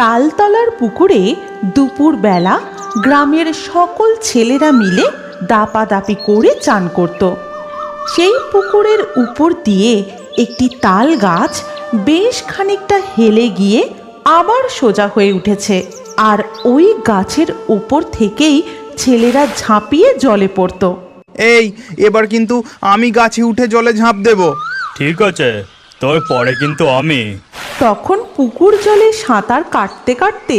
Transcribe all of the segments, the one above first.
তালতলার পুকুরে দুপুরবেলা গ্রামের সকল ছেলেরা মিলে দাপাদাপি করে চান করত। সেই পুকুরের উপর দিয়ে একটি তাল গাছ বেশ খানিকটা হেলে গিয়ে আবার সোজা হয়ে উঠেছে আর ওই গাছের উপর থেকেই ছেলেরা ঝাঁপিয়ে জলে পড়তো। এই এবার কিন্তু আমি গাছে উঠে জলে ঝাঁপ দেব। ঠিক আছে। তোর পরে কিন্তু আমি। তখন পুকুর জলে সাঁতার কাটতে কাটতে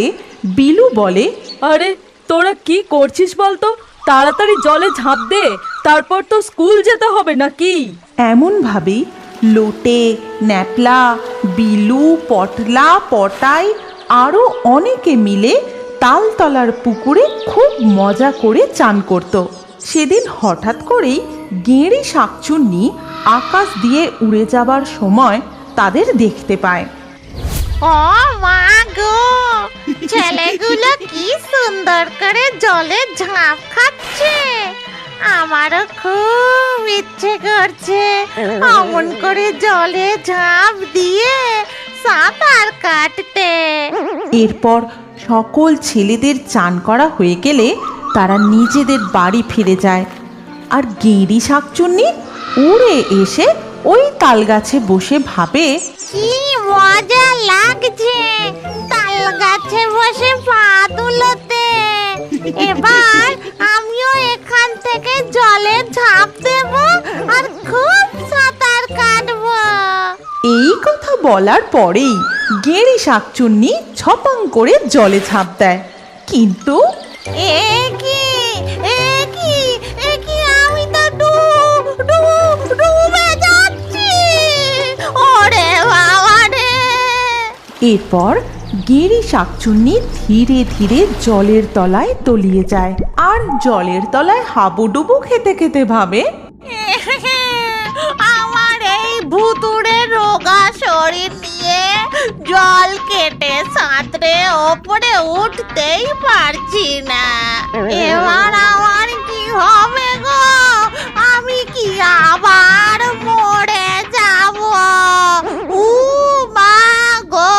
বিলু বলে আরে তোরা কি করছিস বলতো? তাড়াতাড়ি জলে ঝাঁপ দে তারপর তো স্কুল যেতে হবে নাকি? এমনভাবেই লোটে ন্যাপলা বিলু পটলা পটাই আরও অনেকে মিলে তালতলার পুকুরে খুব মজা করে চান করত। সেদিন হঠাৎ করেই গেঁড়ি শাকচুন্নি আকাশ দিয়ে উড়ে যাবার সময় তাদের দেখতে পায়। ও মা গো ছেলেগুলো কি সুন্দর করে জলে ঝাঁপ খাচ্ছে। আমারও খুব ইচ্ছে করছে অমন করে জলে ঝাঁপ দিয়ে সাঁতার কাটতে। এরপর সকল ছেলেদের চান করা হয়ে গেলে তারা নিজেদের বাড়ি ফিরে যায়। আর গেঁড়ি শাকচুন্নি উড়ে এসে ওই তালগাছে বসে ভাবে কি মজা লাগছে। তাল গাছে বসে পা তুলোতে। এবার আমিও এখান থেকে জলে ঝাঁপ দেব আর খুব সাঁতার কাটবো। এই কথা বলার পরেই গেঁড়ি শাকচুন্নি ছপাং করে জলে ঝাঁপ দেয়। কিন্তু এ কি এরপর গেঁড়ি শাকচুন্নি ধীরে ধীরে জলের তলায় তলিয়ে যায়। আর জলের তলায় হাবুডুবু খেতে খেতে ভাবে, আমার এই ভুতুড়ে রোগা শরীর নিয়ে জল কেটে সাঁতরে ওপরে উঠতেই পারছি না। এবার আমার কি হবে গো? আমি কি আবার মরে যাব উ মা গো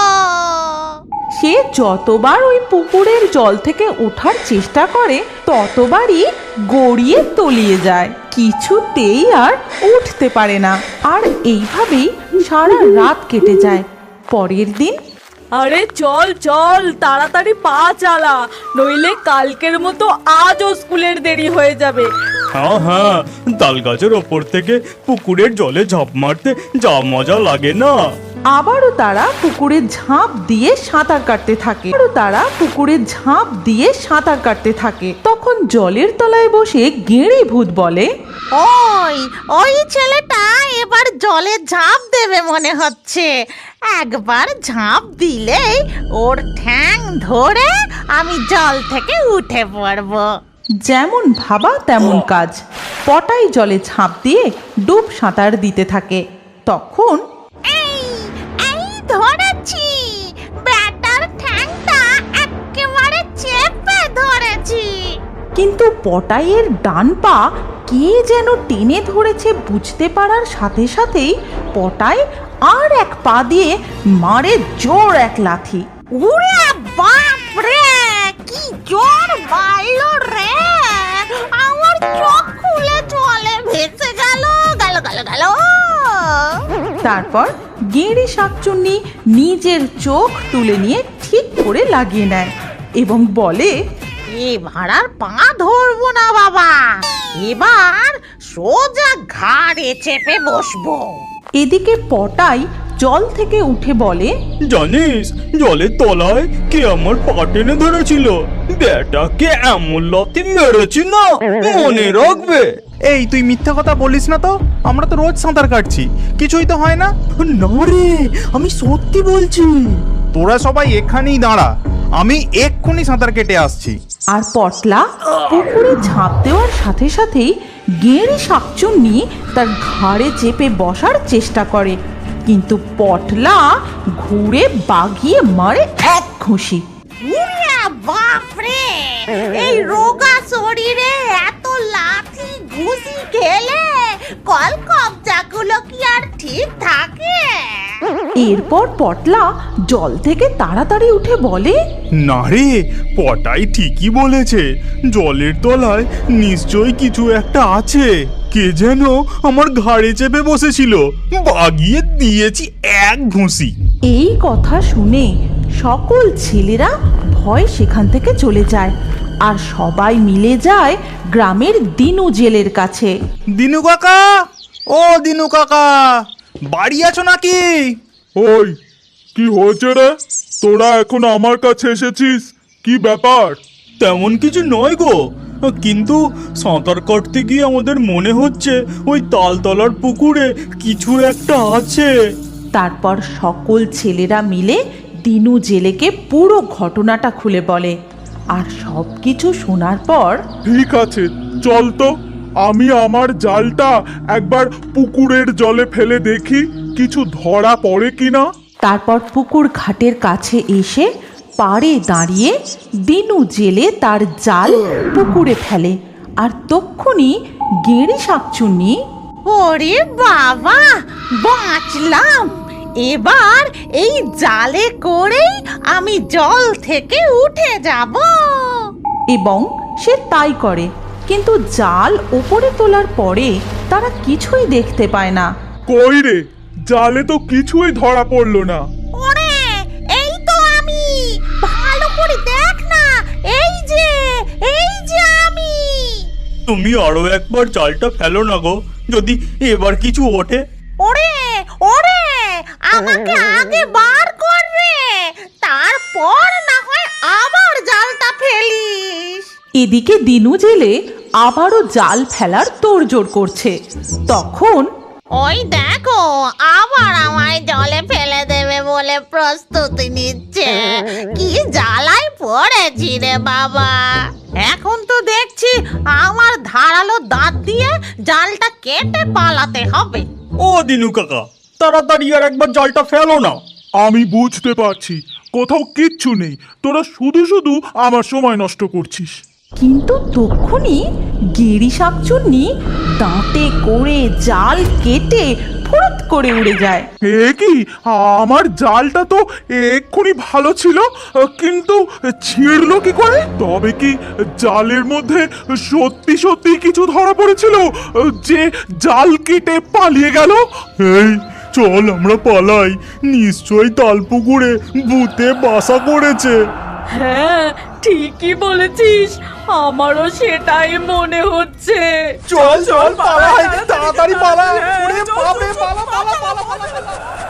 সে যতবার ওই পুকুরের জল থেকে ওঠার চেষ্টা করে ততবারই গড়িয়ে তলিয়ে যায়। কিছুতেই আর উঠতে পারে না। আর এইভাবেই সারা রাত কেটে যায়। পরের দিন আরে চল চল তাড়াতাড়ি পা চালা। নইলে কালকের মতো আজও স্কুলের দেরি হয়ে যাবে। হ্যাঁ হ্যাঁ তাল গাছের ওপর থেকে পুকুরের জলে ঝাঁপ মারতে যা মজা লাগে না। আবারও তারা পুকুরে ঝাঁপ দিয়ে সাঁতার কাটতে থাকে। আবারও তারা পুকুরে ঝাঁপ দিয়ে সাঁতার কাটতে থাকে। তখন জলের তলায় বসে গেঁড়ে ভূত বলে ওই ওই ছেলেটা এবার জলে ঝাঁপ দেবে মনে হচ্ছে। একবার ঝাঁপ দিলেই ওর ঠ্যাং ধরে আমি জল থেকে উঠে পড়ব। যেমন ভাবা তেমন কাজ। পটাই জলে ঝাঁপ দিয়ে ডুব সাঁতার দিতে থাকে। তখন কিন্তু পটাইয়ের ডান পা কে যেন টেনে ধরেছে বুঝতে পারার সাথে সাথেই পটাই আর এক পা দিয়ে মারে জোর এক লাথি। উড়ে বাপ রে কি জোর রে? আমার চোখ খুলে চলে ভেসে গেল গেল গেল গেল। তারপর গেঁড়ি শাকচুন্নি নিজের চোখ তুলে নিয়ে ঠিক করে লাগিয়ে নেয় এবং বলে এবার আর পা ধরবো না বাবা। এবার সোজা ঘাড়ে চেপে বসবো। এদিকে পটাই জল থেকে উঠে বলে জানিস জলের তলায় কে আমার পা টেনে ধরেছিল? বেটাকে এমন লতি মেরেছি না? মনে রাখবে। এই তুই মিথ্যা কথা বলিস না তো? আমরা তো রোজ সাঁতার কাটছি। কিছুই তো হয় না? না রে আমি সত্যি বলছি। তোরা সবাই এখানেই দাঁড়া। আমি এক্ষুনি সাঁতার কেটে আসছি। আর পটলা পুকুরে ঝাঁপ দেওয়ার সাথে সাথেই গেঁড়ি শাকচুন্নি তার ঘাড়ে চেপে বসার চেষ্টা করে। কিন্তু পটলা ঘুরে বাগিয়ে মারে এক ঘুষি। উড়ে বাপ এই রোগা শরীরে এত লাথি ঘুষি খেলে কল কবজাগুলো কি আর ঠিক থাকে? এরপর পটলা জল থেকে তাড়াতাড়ি উঠে বলে না রে পটাই ঠিকই বলেছে। জলের তলায় নিশ্চয়ই কিছু একটা আছে। কে যেন আমার ঘাড়ে চেপে বসেছিল। বাগিয়ে দিয়েছি এক ঘুষি এই কথা শুনে সকল ছেলেরা ভয় সেখান থেকে চলে যায় আর সবাই মিলে যায় গ্রামের দিনু জেলের কাছে। দিনু কাকা? ও দিনু কাকা বাড়ি আছো নাকি? ওই কি হয়েছে রে? তোরা এখন আমার কাছে এসেছিস? কি ব্যাপার? তেমন কিছু নয় গো। কিন্তু সাঁতার কাটতে গিয়ে আমাদের মনে হচ্ছে ওই তালতলার পুকুরে কিছু একটা আছে। তারপর সকল ছেলেরা মিলে দিনু জেলেকে পুরো ঘটনাটা খুলে বলে। আর সব কিছু শোনার পর ঠিক আছে চল তো। আমি আমার জালটা একবার পুকুরের জলে ফেলে দেখি কিছু ধরা পড়ে কিনা। তারপর পুকুর ঘাটের কাছে এসে পাড়ে দাঁড়িয়ে দিনু জেলে তার জাল পুকুরে ফেলে। আর তক্ষুনি গেঁড়ি শাকচুন্নি ওরে বাবা বাঁচলাম। এবার এই জালে করেই আমি জল থেকে উঠে যাব। এবং সে তাই করে। কিন্তু জাল ওপরে তোলার পরে তারা কিছুই দেখতে পায় না। কই রে? জালে তো কিছুই ধরা পড়ল না। ওরে এই তো আমি। ভালো করে দেখ না। এই যে এই যে আমি। তুমি আরও একবার জালটা ফেলো না গো। যদি এবার কিছু ওঠে। ওরে ওরে আমাকে আগে বার এদিকে দিনু জেলে আবারও জাল ফেলার তোড়জোড় করছে। তখন ওই দেখো আবার আমায় জলে ফেলে দেবে বলে প্রস্তুতি নিচ্ছে। কি জ্বালায় পড়েছি রে বাবা। এখন তো দেখছি আমার ধারালো দাঁত দিয়ে জালটা কেটে পালাতে হবে। ও দিনু কাকা তাড়াতাড়ি আর একবার জালটা ফেলো না। আমি বুঝতে পারছি কোথাও কিচ্ছু নেই। তোরা শুধু শুধু আমার সময় নষ্ট করছিস। কিন্তু তক্ষুনি গেরি শাকচুন্নি দাঁতে করে জাল কেটে ফুরত করে উড়ে যায়। এ কি? আমার জালটা তো এক্ষুনি ভালো ছিল কিন্তু ছিঁড়লো কি করে? তবে কি জালের মধ্যে সত্যি সত্যি কিছু ধরা পড়েছিল যে জাল কেটে পালিয়ে গেল? এই চল আমরা পালাই। নিশ্চয়ই তালপুকুরে ভূতে বাসা করেছে। হ্যাঁ ঠিকই বলেছিস আমারও সেটাই মনে হচ্ছে। চল চল পালা তাড়াতাড়ি পালা পালা পালা। পালা।